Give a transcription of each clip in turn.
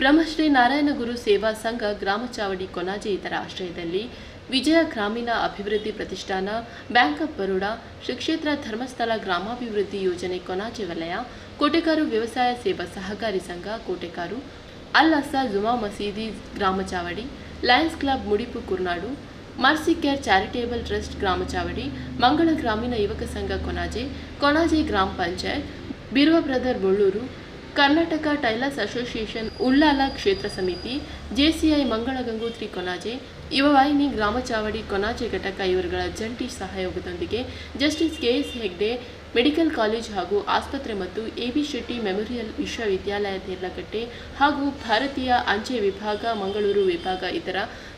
ಬ್ರಹ್ಮಶ್ರೀ ನಾರಾಯಣ ಗುರು ಸೇವಾ ಸಂಘ ಗ್ರಾಮ ಚಾವಡಿ ಕೊನಾಜೆ ಇತರ ಆಶ್ರಯದಲ್ಲಿ ವಿಜಯ ಗ್ರಾಮೀಣ ಅಭಿವೃದ್ಧಿ ಪ್ರತಿಷ್ಠಾನ, ಬ್ಯಾಂಕ್ ಆಫ್ ಬರೋಡಾ, ಶ್ರೀ ಕ್ಷೇತ್ರ ಧರ್ಮಸ್ಥಳ ಗ್ರಾಮಾಭಿವೃದ್ಧಿ ಯೋಜನೆ ಕೊನಾಜೆ ವಲಯ, ಕೋಟೆಕಾರು ವ್ಯವಸಾಯ ಸೇವಾ ಸಹಕಾರಿ ಸಂಘ ಕೋಟೆಕಾರು, ಅಲ್ ಅಸ್ಸಾ ಜುಮಾ ಮಸೀದಿ ಗ್ರಾಮ ಚಾವಡಿ, lions club Mudipu Kurnadu, mercy care charitable trust ಗ್ರಾಮ ಚಾವಡಿ, ಮಂಗಳ ಗ್ರಾಮೀಣ ಯುವಕ ಸಂಘ ಕೊನಾಜೆ ಕೊನಾಜೆ ಗ್ರಾಮ panchayat, Biruva brother Bolluru Karnataka tailors association Ullal ಕ್ಷೇತ್ರ ಸಮಿತಿ, ಜೆಸಿಐ ಮಂಗಳ ಗಂಗೋತ್ರಿ ಕೊನಾಜೆ, ಯುವವಾಹಿನಿ ಗ್ರಾಮ ಚಾವಡಿ ಕೊನಾಜೆ ಘಟಕ ಇವರುಗಳ ಜಂಟಿ ಸಹಯೋಗದೊಂದಿಗೆ justice K S Hegde, medical college ಹಾಗೂ ಆಸ್ಪತ್ರೆ ಮತ್ತು ಎಬಿ ಶೆಟ್ಟಿ ಮೆಮೋರಿಯಲ್ ವಿಶ್ವವಿದ್ಯಾಲಯ ದೇರ್ಲಕಟ್ಟೆ ಹಾಗೂ ಭಾರತೀಯ ಅಂಚೆ ವಿಭಾಗ, ಮಂಗಳೂರು ವಿಭಾಗ ಇತರ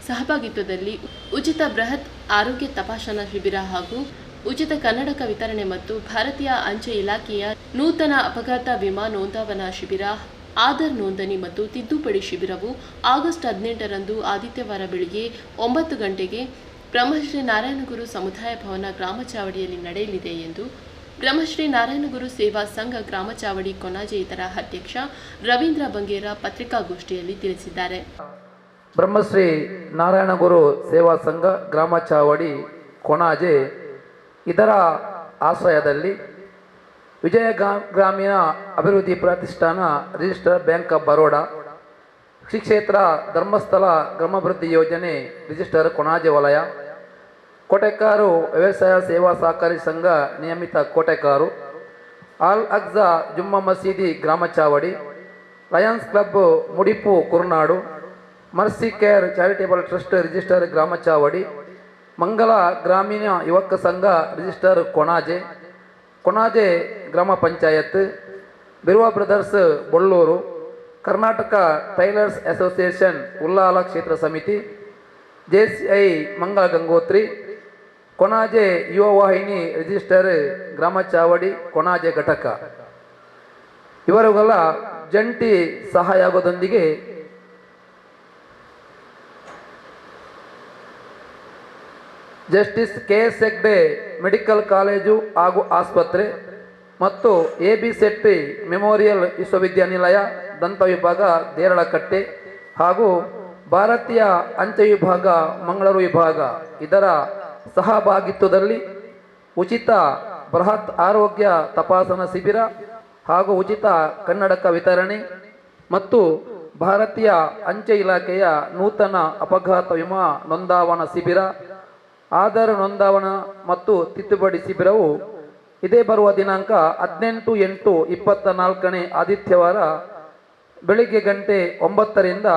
ಸಹಭಾಗಿತ್ವದಲ್ಲಿ ಉಚಿತ ಬೃಹತ್ ಆರೋಗ್ಯ ತಪಾಸಣಾ ಶಿಬಿರ ಹಾಗೂ ಉಚಿತ ಕನ್ನಡಕ ವಿತರಣೆ ಮತ್ತು ಭಾರತೀಯ ಅಂಚೆ ಇಲಾಖೆಯ ನೂತನ ಅಪಘಾತ ವಿಮಾ ನೋಂದಾವಣಾ ಶಿಬಿರ, ಆಧಾರ್ ನೋಂದಣಿ ಮತ್ತು ತಿದ್ದುಪಡಿ ಶಿಬಿರವು ಆಗಸ್ಟ್ ಹದಿನೆಂಟರಂದು ಆದಿತ್ಯವಾರ ಬೆಳಿಗ್ಗೆ ಒಂಬತ್ತು ಗಂಟೆಗೆ ಬ್ರಹ್ಮಶ್ರೀ ನಾರಾಯಣಗುರು ಸಮುದಾಯ ಭವನ ಗ್ರಾಮ ಚಾವಡಿಯಲ್ಲಿ ನಡೆಯಲಿದೆ ಎಂದು ಬ್ರಹ್ಮಶ್ರೀ ನಾರಾಯಣಗುರು ಸೇವಾ ಸಂಘ ಗ್ರಾಮ ಚಾವಡಿ ಕೊನಾಜೆ ಇದರ ಅಧ್ಯಕ್ಷ ರವೀಂದ್ರ ಬಂಗೇರ ಪತ್ರಿಕಾಗೋಷ್ಠಿಯಲ್ಲಿ ತಿಳಿಸಿದ್ದಾರೆ. ಬ್ರಹ್ಮಶ್ರೀ ನಾರಾಯಣಗುರು ಸೇವಾ ಸಂಘ ಗ್ರಾಮ ಚಾವಡಿ ಕೊಣಾಜೆ ಇದರ ಆಶ್ರಯದಲ್ಲಿ ವಿಜಯ ಗ್ರಾ- ಗ್ರಾಮೀಣ ಅಭಿವೃದ್ಧಿ ಪ್ರತಿಷ್ಠಾನ register bank of Baroda Shri ಕ್ಷೇತ್ರ ಧರ್ಮಸ್ಥಳ ಗ್ರಾಮಾಭಿವೃದ್ಧಿ ಯೋಜನೆ ರಿಜಿಸ್ಟರ್ ಕೊಣಾಜೆ ವಲಯ, ಕೋಟೆಕಾರು ವ್ಯವಸಾಯ ಸೇವಾ ಸಹಕಾರಿ ಸಂಘ ನಿಯಮಿತ ಕೋಟೆಕಾರು ಆಲ್ ಅಗ್ಜಾ ಜುಮ್ಮಾ ಮಸೀದಿ ಗ್ರಾಮ ಚಾವಡಿ, lions club Mudipu Kurnadu, mercy care charitable trust register ಗ್ರಾಮ ಚಾವಡಿ ಮಂಗಲ ಗ್ರಾಮೀಣ ಯುವಕ ಸಂಘ ರಿಜಿಸ್ಟರ್ ಕೊಣಾಜೆ. ಕೊಣಾಜೆ ಗ್ರಾಮ panchayat, Biruva brothers Bolluru, Karnataka tailors association Ullal ಕ್ಷೇತ್ರ ಸಮಿತಿ, J C I Mangala Gangotri, Konaje ಯುವ ವಾಹಿನಿ ರಿಜಿಸ್ಟರ್ ಗ್ರಾಮ ಚಾವಡಿ, ಕೊಣಾಜೆ ಘಟಕ. ಇವರುಗಳ ಜಂಟಿ ಸಹಯೋಗದೊಂದಿಗೆ justice K S Hegde medical college ಹಾಗೂ ಆಸ್ಪತ್ರೆ ಮತ್ತು ಎ ಬಿ ಶೆಟ್ಟಿ ಮೆಮೋರಿಯಲ್ ವಿಶ್ವವಿದ್ಯಾನಿಲಯ, ದಂತ ವಿಭಾಗ, ದೇರಳಕಟ್ಟೆ ಹಾಗೂ ಭಾರತೀಯ ಅಂಚೆ ವಿಭಾಗ, ಮಂಗಳೂರು ವಿಭಾಗ. ಇದರ ಸಹಭಾಗಿತ್ವದಲ್ಲಿ ಉಚಿತ ಬೃಹತ್ ಆರೋಗ್ಯ ತಪಾಸಣಾ ಶಿಬಿರ ಹಾಗೂ ಉಚಿತ ಕನ್ನಡಕ ವಿತರಣೆ ಮತ್ತು ಭಾರತೀಯ ಅಂಚೆ ಇಲಾಖೆಯ ನೂತನ ಅಪಘಾತ ವಿಮಾ ನೋಂದಾವಣಾ ಶಿಬಿರ ಆಧಾರ್ ನೋಂದಾವಣಾ ಮತ್ತು ತಿದ್ದುಪಡಿ ಶಿಬಿರವು ಇದೇ ಬರುವ ದಿನಾಂಕ ಹದಿನೆಂಟು ಎಂಟು ಇಪ್ಪತ್ತ ನಾಲ್ಕನೇ ಆದಿತ್ಯವಾರ ಬೆಳಿಗ್ಗೆ ಗಂಟೆ ಒಂಬತ್ತರಿಂದ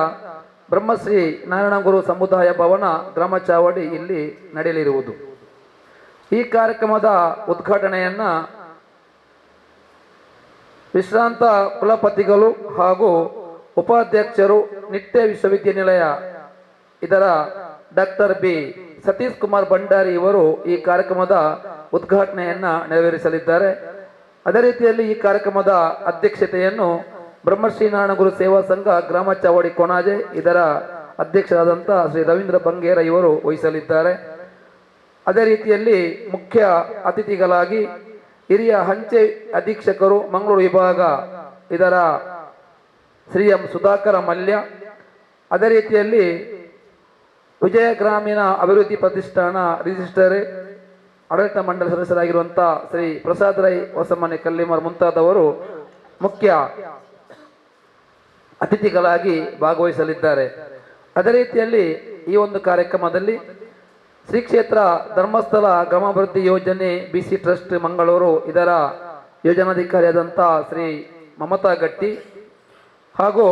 ಬ್ರಹ್ಮಶ್ರೀ ನಾರಾಯಣಗುರು ಸಮುದಾಯ ಭವನ ಗ್ರಾಮ ಚಾವಡಿ ಇಲ್ಲಿ ನಡೆಯಲಿರುವುದು. ಈ ಕಾರ್ಯಕ್ರಮದ ಉದ್ಘಾಟನೆಯನ್ನ ವಿಶ್ರಾಂತ ಕುಲಪತಿಗಳು ಹಾಗೂ ಉಪಾಧ್ಯಕ್ಷರು ನಿತ್ಯ ವಿಶ್ವವಿದ್ಯಾನಿಲಯ, ಇದರ ಡಾಕ್ಟರ್ ಬಿ. ಸತೀಶ್ ಕುಮಾರ್ ಭಂಡಾರಿ ಇವರು ಈ ಕಾರ್ಯಕ್ರಮದ ಉದ್ಘಾಟನೆಯನ್ನ ನೆರವೇರಿಸಲಿದ್ದಾರೆ. ಅದೇ ರೀತಿಯಲ್ಲಿ ಈ ಕಾರ್ಯಕ್ರಮದ ಅಧ್ಯಕ್ಷತೆಯನ್ನು ಬ್ರಹ್ಮಶ್ರೀ ನಾರಾಯಣಗುರು ಸೇವಾ ಸಂಘ ಗ್ರಾಮ ಚಾವಡಿ ಕೊಣಾಜೆ, ಇದರ ಅಧ್ಯಕ್ಷರಾದಂಥ ಶ್ರೀ ರವೀಂದ್ರ ಬಂಗೇರ ಇವರು ವಹಿಸಲಿದ್ದಾರೆ. ಅದೇ ರೀತಿಯಲ್ಲಿ ಮುಖ್ಯ ಅತಿಥಿಗಳಾಗಿ ಹಿರಿಯ ಅಂಚೆ ಅಧೀಕ್ಷಕರು ಮಂಗಳೂರು ವಿಭಾಗ, ಇದರ ಶ್ರೀ ಎಂ ಸುಧಾಕರ ಮಲ್ಯ. ಅದೇ ರೀತಿಯಲ್ಲಿ ವಿಜಯ ಗ್ರಾಮೀಣ ಅಭಿವೃದ್ಧಿ ಪ್ರತಿಷ್ಠಾನ ರಿಜಿಸ್ಟರ್ ಆಡಳಿತ ಮಂಡಳಿ ಸದಸ್ಯರಾಗಿರುವಂಥ ಶ್ರೀ ಪ್ರಸಾದ್ ರೈ ಹೊಸಮನೆ ಕಲ್ಲಿಮರ್ ಮುಂತಾದವರು ಮುಖ್ಯ ಅತಿಥಿಗಳಾಗಿ ಭಾಗವಹಿಸಲಿದ್ದಾರೆ. ಅದೇ ರೀತಿಯಲ್ಲಿ ಈ ಒಂದು ಕಾರ್ಯಕ್ರಮದಲ್ಲಿ ಶ್ರೀ ಕ್ಷೇತ್ರ ಧರ್ಮಸ್ಥಳ ಗ್ರಾಮಾಭಿವೃದ್ಧಿ ಯೋಜನೆ ಬಿಸಿ ಟ್ರಸ್ಟ್ ಮಂಗಳೂರು ಇದರ ಯೋಜನಾಧಿಕಾರಿಯಾದಂಥ ಶ್ರೀ ಮಮತಾ ಗಟ್ಟಿ ಹಾಗೂ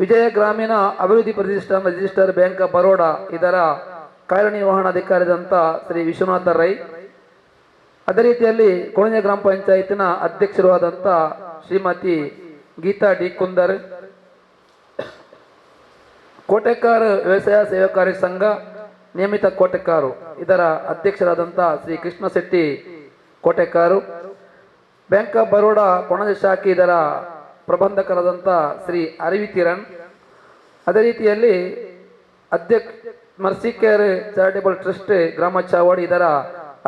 ವಿಜಯ ಗ್ರಾಮೀಣ ಅಭಿವೃದ್ಧಿ ಪ್ರತಿಷ್ಠಾನ ರಿಜಿಸ್ಟರ್ ಬ್ಯಾಂಕ್ ಆಫ್ ಬರೋಡಾ ಇದರ ಕಾರ್ಯನಿರ್ವಹಣಾಧಿಕಾರಿಯಾದಂಥ ಶ್ರೀ ವಿಶ್ವನಾಥ ರೈ. ಅದೇ ರೀತಿಯಲ್ಲಿ ಕೊಣಜೆ ಗ್ರಾಮ ಪಂಚಾಯತಿನ ಅಧ್ಯಕ್ಷರು ಶ್ರೀಮತಿ ಗೀತಾ ಡಿ ಕುಂದರ್, ಕೋಟೆಕಾರ್ ವ್ಯವಸಾಯ ಸೇವಕಾರಿ ಸಂಘ, ನಿಯಮಿತ ಕೋಟೆಕಾರು, ಇದರ ಅಧ್ಯಕ್ಷರಾದಂಥ ಶ್ರೀ ಕೃಷ್ಣ ಶೆಟ್ಟಿ ಕೋಟೆಕಾರು, ಬ್ಯಾಂಕ್ ಆಫ್ ಬರೋಡಾ ಕೊಣಜ ಶಾಖೆ ಇದರ ಪ್ರಬಂಧಕರಾದಂಥ ಶ್ರೀ ಅರವಿ ಕಿರಣ್ ಅದೇ ರೀತಿಯಲ್ಲಿ ಅಧ್ಯಕ್ಷ ಮರ್ಸಿಕೇರ್ ಚಾರಿಟೇಬಲ್ ಟ್ರಸ್ಟ್ ಗ್ರಾಮ ಚಾವಡಿ ಇದರ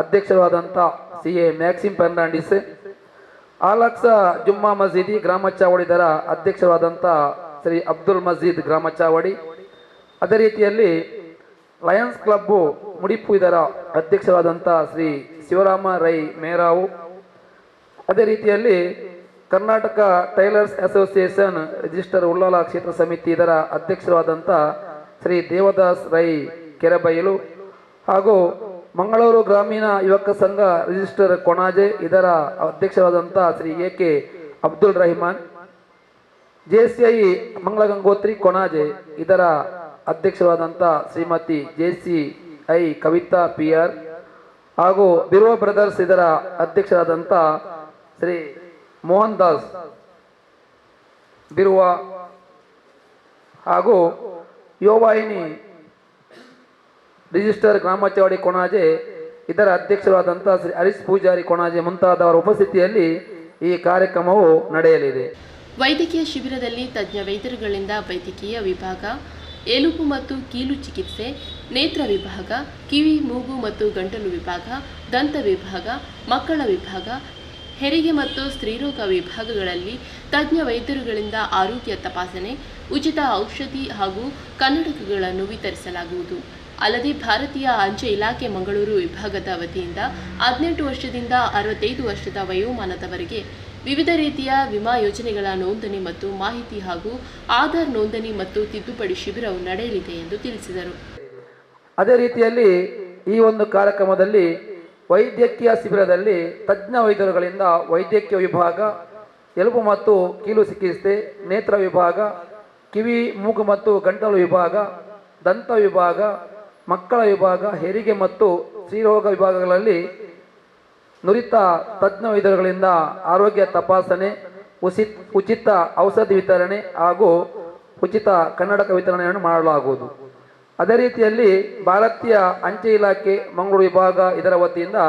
ಅಧ್ಯಕ್ಷರಾದಂಥ ಸಿ ಎ ಮ್ಯಾಕ್ಸಿಮ್ ಫರ್ನಾಂಡಿಸ್. ಆಲಕ್ಸ ಜುಮ್ಮಾ ಮಸೀದಿ ಗ್ರಾಮ ಚಾವಡಿ ಇದರ ಅಧ್ಯಕ್ಷರಾದಂಥ ಶ್ರೀ ಅಬ್ದುಲ್ ಮಜೀದ್ ಗ್ರಾಮ ಚಾವಡಿ. ಅದೇ ರೀತಿಯಲ್ಲಿ ಲಯನ್ಸ್ ಕ್ಲಬ್ಬು ಮುಡಿಪು ಇದರ ಅಧ್ಯಕ್ಷರಾದಂಥ ಶ್ರೀ ಶಿವರಾಮ ರೈ ಮೇರಾವು. ಅದೇ ರೀತಿಯಲ್ಲಿ Karnataka tailors association register Ullal ಕ್ಷೇತ್ರ ಸಮಿತಿ ಇದರ ಅಧ್ಯಕ್ಷರಾದಂಥ ಶ್ರೀ ದೇವದಾಸ್ ರೈ ಕೆರೆಬೈಲು ಹಾಗೂ ಮಂಗಳೂರು ಗ್ರಾಮೀಣ ಯುವಕ ಸಂಘ ರಿಜಿಸ್ಟರ್ ಕೊಣಾಜೆ ಇದರ ಅಧ್ಯಕ್ಷರಾದಂಥ Shri A K Abdul Rahiman JCI Mangala Gangotri Konaje ಇದರ ಅಧ್ಯಕ್ಷರಾದಂಥ Shrimati J C I Kavitha P R ಹಾಗೂ ಬಿರುವ ಬ್ರದರ್ಸ್ ಇದರ ಅಧ್ಯಕ್ಷರಾದಂಥ ಶ್ರೀ ಮೋಹನ್ ದಾಸ್ ಬಿರುವ ಹಾಗೂ ಯುವವಾಹಿನಿ ರಿಜಿಸ್ಟರ್ ಗ್ರಾಮಚವಾಡಿ ಕೊಣಾಜೆ ಇದರ ಅಧ್ಯಕ್ಷರಾದಂಥ ಶ್ರೀ ಹರೀಶ್ ಪೂಜಾರಿ ಕೊಣಾಜೆ ಮುಂತಾದವರ ಉಪಸ್ಥಿತಿಯಲ್ಲಿ ಈ ಕಾರ್ಯಕ್ರಮವು ನಡೆಯಲಿದೆ. ವೈದ್ಯಕೀಯ ಶಿಬಿರದಲ್ಲಿ ತಜ್ಞ ವೈದ್ಯರುಗಳಿಂದ ವೈದ್ಯಕೀಯ ವಿಭಾಗ ಎಲುಬು ಮತ್ತು ಕೀಲು ಚಿಕಿತ್ಸೆ, ನೇತ್ರ ವಿಭಾಗ, ಕಿವಿ, ಮೂಗು ಮತ್ತು ಗಂಟಲು ವಿಭಾಗ, ದಂತ ವಿಭಾಗ, ಮಕ್ಕಳ ವಿಭಾಗ ಹೆರಿಗೆ ಮತ್ತು ಸ್ತ್ರೀರೋಗ ವಿಭಾಗಗಳಲ್ಲಿ ತಜ್ಞ ವೈದ್ಯರುಗಳಿಂದ ಆರೋಗ್ಯ ತಪಾಸಣೆ, ಉಚಿತ ಔಷಧಿ ಹಾಗೂ ಕನ್ನಡಕಗಳನ್ನು ವಿತರಿಸಲಾಗುವುದು. ಅಲ್ಲದೆ ಭಾರತೀಯ ಅಂಚೆ ಇಲಾಖೆ ಮಂಗಳೂರು ವಿಭಾಗದ ವತಿಯಿಂದ ಹದಿನೆಂಟು ವರ್ಷದಿಂದ ಅರವತ್ತೈದು ವರ್ಷದ ವಯೋಮಾನದವರೆಗೆ ವಿವಿಧ ರೀತಿಯ ವಿಮಾ ಯೋಜನೆಗಳ ನೋಂದಣಿ ಮತ್ತು ಮಾಹಿತಿ ಹಾಗೂ ಆಧಾರ್ ನೋಂದಣಿ ಮತ್ತು ತಿದ್ದುಪಡಿ ಶಿಬಿರವು ನಡೆಯಲಿದೆ ಎಂದು ತಿಳಿಸಿದರು. ಅದೇ ರೀತಿಯಲ್ಲಿ ಈ ಒಂದು ಕಾರ್ಯಕ್ರಮದಲ್ಲಿ ವೈದ್ಯಕೀಯ ಶಿಬಿರದಲ್ಲಿ ತಜ್ಞ ವೈದ್ಯರುಗಳಿಂದ ವೈದ್ಯಕೀಯ ವಿಭಾಗ, ಎಲುಬು ಮತ್ತು ಕೀಲು ಚಿಕಿತ್ಸೆ, ನೇತ್ರ ವಿಭಾಗ, ಕಿವಿ, ಮೂಗು ಮತ್ತು ಗಂಟಲು ವಿಭಾಗ, ದಂತ ವಿಭಾಗ, ಮಕ್ಕಳ ವಿಭಾಗ, ಹೆರಿಗೆ ಮತ್ತು ಸ್ತ್ರೀರೋಗ ವಿಭಾಗಗಳಲ್ಲಿ ನುರಿತ ತಜ್ಞ ವೈದ್ಯರುಗಳಿಂದ ಆರೋಗ್ಯ ತಪಾಸಣೆ, ಉಚಿತ ಉಚಿತ ಔಷಧಿ ವಿತರಣೆ ಹಾಗೂ ಉಚಿತ ಕನ್ನಡಕ ವಿತರಣೆಯನ್ನು ಮಾಡಲಾಗುವುದು. ಅದೇ ರೀತಿಯಲ್ಲಿ ಭಾರತೀಯ ಅಂಚೆ ಇಲಾಖೆ ಮಂಗಳೂರು ವಿಭಾಗ ಇದರ ವತಿಯಿಂದ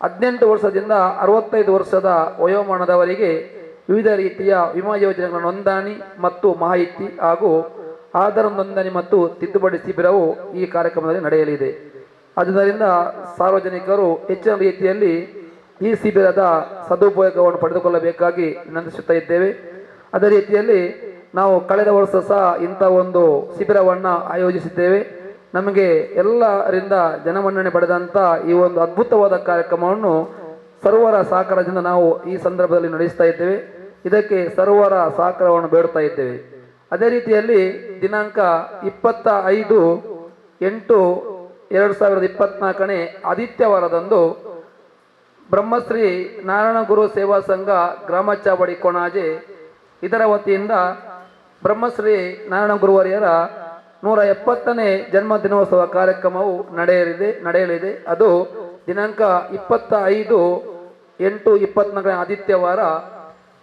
ಹದಿನೆಂಟು ವರ್ಷದಿಂದ ಅರವತ್ತೈದು ವರ್ಷದ ವಯೋಮಾನದವರಿಗೆ ವಿವಿಧ ರೀತಿಯ ವಿಮಾ ಯೋಜನೆಗಳ ನೋಂದಣಿ ಮತ್ತು ಮಾಹಿತಿ ಹಾಗೂ ಆಧಾರ ನೋಂದಣಿ ಮತ್ತು ತಿದ್ದುಪಡಿ ಶಿಬಿರವು ಈ ಕಾರ್ಯಕ್ರಮದಲ್ಲಿ ನಡೆಯಲಿದೆ. ಆದ್ದರಿಂದ ಸಾರ್ವಜನಿಕರು ಹೆಚ್ಚಿನ ರೀತಿಯಲ್ಲಿ ಈ ಶಿಬಿರದ ಸದುಪಯೋಗವನ್ನು ಪಡೆದುಕೊಳ್ಳಬೇಕಾಗಿ ವಿನಂತಿಸುತ್ತಾ ಇದ್ದೇವೆ. ಅದೇ ರೀತಿಯಲ್ಲಿ ನಾವು ಕಳೆದ ವರ್ಷ ಸಹ ಇಂಥ ಒಂದು ಶಿಬಿರವನ್ನು ಆಯೋಜಿಸಿದ್ದೇವೆ. ನಮಗೆ ಎಲ್ಲರಿಂದ ಜನಮನ್ನಣೆ ಪಡೆದಂಥ ಈ ಒಂದು ಅದ್ಭುತವಾದ ಕಾರ್ಯಕ್ರಮವನ್ನು ಸರ್ವರ ಸಹಕಾರದಿಂದ ನಾವು ಈ ಸಂದರ್ಭದಲ್ಲಿ ನಡೆಸ್ತಾ ಇದ್ದೇವೆ. ಇದಕ್ಕೆ ಸರ್ವರ ಸಹಕಾರವನ್ನು ಬೇಡುತ್ತಾ ಇದ್ದೇವೆ. ಅದೇ ರೀತಿಯಲ್ಲಿ ದಿನಾಂಕ ಇಪ್ಪತ್ತ ಐದು ಎಂಟು ಎರಡು ಸಾವಿರದ ಇಪ್ಪತ್ನಾಲ್ಕನೇ ಆದಿತ್ಯವಾರದಂದು ಬ್ರಹ್ಮಶ್ರೀ ನಾರಾಯಣ ಗುರು ಸೇವಾ ಸಂಘ ಗ್ರಾಮ ಚಾವಡಿ ಕೊಣಾಜೆ ಇದರ ವತಿಯಿಂದ ಬ್ರಹ್ಮಶ್ರೀ ನಾರಾಯಣ ಗುರುವರಿಯರ ನೂರ ಎಪ್ಪತ್ತನೇ ಜನ್ಮ ದಿನೋತ್ಸವ ಕಾರ್ಯಕ್ರಮವು ನಡೆಯಲಿದೆ ನಡೆಯಲಿದೆ. ಅದು ದಿನಾಂಕ ಇಪ್ಪತ್ತ ಐದು ಎಂಟು ಇಪ್ಪತ್ನಾಲ್ಕನೇ ಆದಿತ್ಯವಾರ.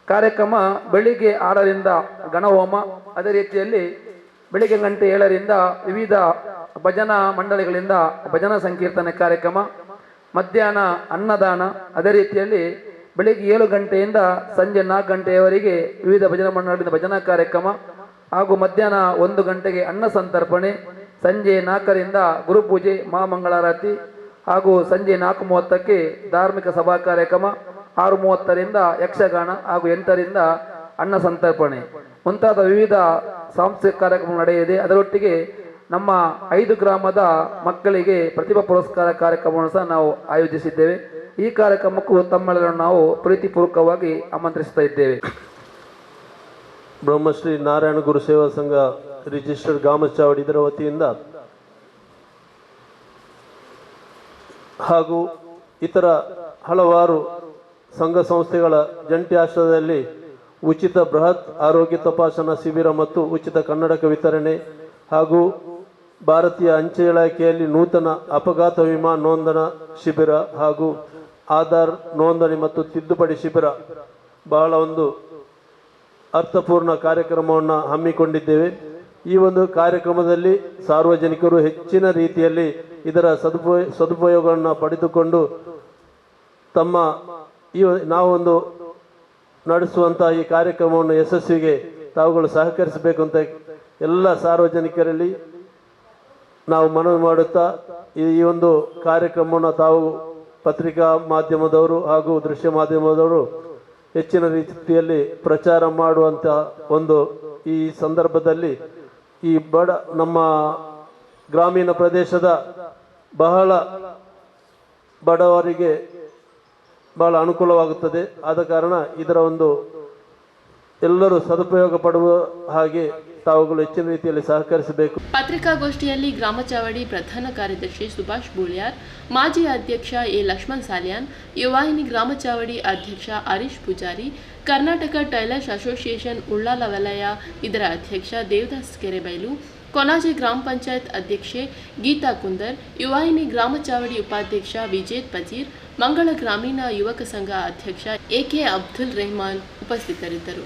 ಕಾರ್ಯಕ್ರಮ ಬೆಳಿಗ್ಗೆ ಆರರಿಂದ ಗಣಹೋಮ ಅದೇ ರೀತಿಯಲ್ಲಿ ಬೆಳಿಗ್ಗೆ ಗಂಟೆ ಏಳರಿಂದ ವಿವಿಧ ಭಜನಾ ಮಂಡಳಿಗಳಿಂದ ಭಜನಾ ಸಂಕೀರ್ತನೆ ಕಾರ್ಯಕ್ರಮ. ಮಧ್ಯಾಹ್ನ ಅನ್ನದಾನ. ಅದೇ ರೀತಿಯಲ್ಲಿ ಬೆಳಿಗ್ಗೆ ಏಳು ಗಂಟೆಯಿಂದ ಸಂಜೆ ನಾಲ್ಕು ಗಂಟೆಯವರೆಗೆ ವಿವಿಧ ಭಜನಾ ಮಂಡಳಿಯಿಂದ ಭಜನಾ ಕಾರ್ಯಕ್ರಮ ಹಾಗೂ ಮಧ್ಯಾಹ್ನ ಒಂದು ಗಂಟೆಗೆ ಅನ್ನ ಸಂತರ್ಪಣೆ, ಸಂಜೆ ನಾಲ್ಕರಿಂದ ಗುರುಪೂಜೆ ಮಹಾಮಂಗಳಾರತಿ ಹಾಗೂ ಸಂಜೆ ನಾಲ್ಕು ಮೂವತ್ತಕ್ಕೆ ಧಾರ್ಮಿಕ ಸಭಾ ಕಾರ್ಯಕ್ರಮ, ಆರು ಮೂವತ್ತರಿಂದ ಯಕ್ಷಗಾನ ಹಾಗೂ ಎಂಟರಿಂದ ಅನ್ನ ಸಂತರ್ಪಣೆ. ಮುಂತಾದ ವಿವಿಧ ಸಾಂಸ್ಕೃತಿಕ ಕಾರ್ಯಕ್ರಮ ನಡೆಯಲಿದೆ. ಅದರೊಟ್ಟಿಗೆ ನಮ್ಮ ಐದು ಗ್ರಾಮದ ಮಕ್ಕಳಿಗೆ ಪ್ರತಿಭಾ ಪುರಸ್ಕಾರ ಕಾರ್ಯಕ್ರಮವನ್ನು ಸಹ ನಾವು ಆಯೋಜಿಸಿದ್ದೇವೆ. ಈ ಕಾರ್ಯಕ್ರಮಕ್ಕೂ ತಮ್ಮೆಲ್ಲರನ್ನು ನಾವು ಪ್ರೀತಿಪೂರ್ವಕವಾಗಿ ಆಮಂತ್ರಿಸ್ತಾ ಇದ್ದೇವೆ. ಬ್ರಹ್ಮಶ್ರೀ ನಾರಾಯಣ ಗುರು ಸೇವಾ ಸಂಘ ರಿಜಿಸ್ಟರ್ ಗಾಮಚಾವಡಿ ಇದರ ವತಿಯಿಂದ ಹಾಗೂ ಇತರ ಹಲವಾರು ಸಂಘ ಸಂಸ್ಥೆಗಳ ಜಂಟಿ ಆಶ್ರಯದಲ್ಲಿ ಉಚಿತ ಬೃಹತ್ ಆರೋಗ್ಯ ತಪಾಸಣಾ ಶಿಬಿರ ಮತ್ತು ಉಚಿತ ಕನ್ನಡಕ ವಿತರಣೆ ಹಾಗೂ ಭಾರತೀಯ ಅಂಚೆ ಇಲಾಖೆಯಲ್ಲಿ ನೂತನ ಅಪಘಾತ ವಿಮಾ ನೋಂದಣಾ ಶಿಬಿರ ಹಾಗೂ ಆಧಾರ್ ನೋಂದಣಿ ಮತ್ತು ತಿದ್ದುಪಡಿ ಶಿಬಿರ ಬಹಳ ಒಂದು ಅರ್ಥಪೂರ್ಣ ಕಾರ್ಯಕ್ರಮವನ್ನು ಹಮ್ಮಿಕೊಂಡಿದ್ದೇವೆ. ಈ ಒಂದು ಕಾರ್ಯಕ್ರಮದಲ್ಲಿ ಸಾರ್ವಜನಿಕರು ಹೆಚ್ಚಿನ ರೀತಿಯಲ್ಲಿ ಇದರ ಸದುಪಯೋಗ ಸದುಪಯೋಗವನ್ನು ಪಡೆದುಕೊಂಡು ತಮ್ಮ ಈ ನಾವೊಂದು ನಡೆಸುವಂತಹ ಈ ಕಾರ್ಯಕ್ರಮವನ್ನು ಯಶಸ್ವಿಗೆ ತಾವುಗಳು ಸಹಕರಿಸಬೇಕು ಅಂತ ಎಲ್ಲ ಸಾರ್ವಜನಿಕರಲ್ಲಿ ನಾವು ಮನವಿ ಮಾಡುತ್ತಾ ಈ ಒಂದು ಕಾರ್ಯಕ್ರಮವನ್ನು ತಾವು ಪತ್ರಿಕಾ ಮಾಧ್ಯಮದವರು ಹಾಗೂ ದೃಶ್ಯ ಮಾಧ್ಯಮದವರು ಹೆಚ್ಚಿನ ರೀತಿಯಲ್ಲಿ ಪ್ರಚಾರ ಮಾಡುವಂಥ ಒಂದು ಈ ಸಂದರ್ಭದಲ್ಲಿ ಈ ಬಡ ನಮ್ಮ ಗ್ರಾಮೀಣ ಪ್ರದೇಶದ ಬಹಳ ಬಡವರಿಗೆ ಬಹಳ ಅನುಕೂಲವಾಗುತ್ತದೆ. ಆದ ಕಾರಣ ಇದರ ಒಂದು ಎಲ್ಲರೂ ಸದುಪಯೋಗ ಪಡುವ ಹಾಗೆ ತಾವುಗಳು ಹೆಚ್ಚಿನ ರೀತಿಯಲ್ಲಿ ಸಹಕರಿಸಬೇಕು. ಪತ್ರಿಕಾಗೋಷ್ಠಿಯಲ್ಲಿ ಗ್ರಾಮ ಚಾವಡಿ ಪ್ರಧಾನ ಕಾರ್ಯದರ್ಶಿ ಸುಭಾಷ್ ಬೂಳ್ಯಾರ್, ಮಾಜಿ ಅಧ್ಯಕ್ಷ ಎ ಲಕ್ಷ್ಮಣ್ ಸಾಲಿಯಾನ್, ಯುವಾಹಿನಿ ಗ್ರಾಮ ಚಾವಡಿ ಅಧ್ಯಕ್ಷ ಹರೀಶ್ ಪೂಜಾರಿ, ಕರ್ನಾಟಕ ಟೈಲರ್ಸ್ ಅಸೋಸಿಯೇಷನ್ ಉಳ್ಳಾಲ ವಲಯ ಇದರ ಅಧ್ಯಕ್ಷ ದೇವದಾಸ್ ಕೆರೆಬೈಲು, ಕೊನಾಜೆ ಗ್ರಾಮ ಪಂಚಾಯತ್ ಅಧ್ಯಕ್ಷೆ ಗೀತಾ ಕುಂದರ್, ಯುವಾಹಿನಿ ಗ್ರಾಮ ಚಾವಡಿ ಉಪಾಧ್ಯಕ್ಷ ವಿಜೇತ್ ಪಜೀರ್, ಮಂಗಳ ಗ್ರಾಮೀಣ ಯುವಕ ಸಂಘ ಅಧ್ಯಕ್ಷ ಎಕೆ ಅಬ್ದುಲ್ ರೆಹಮಾನ್ ಉಪಸ್ಥಿತರಿದ್ದರು.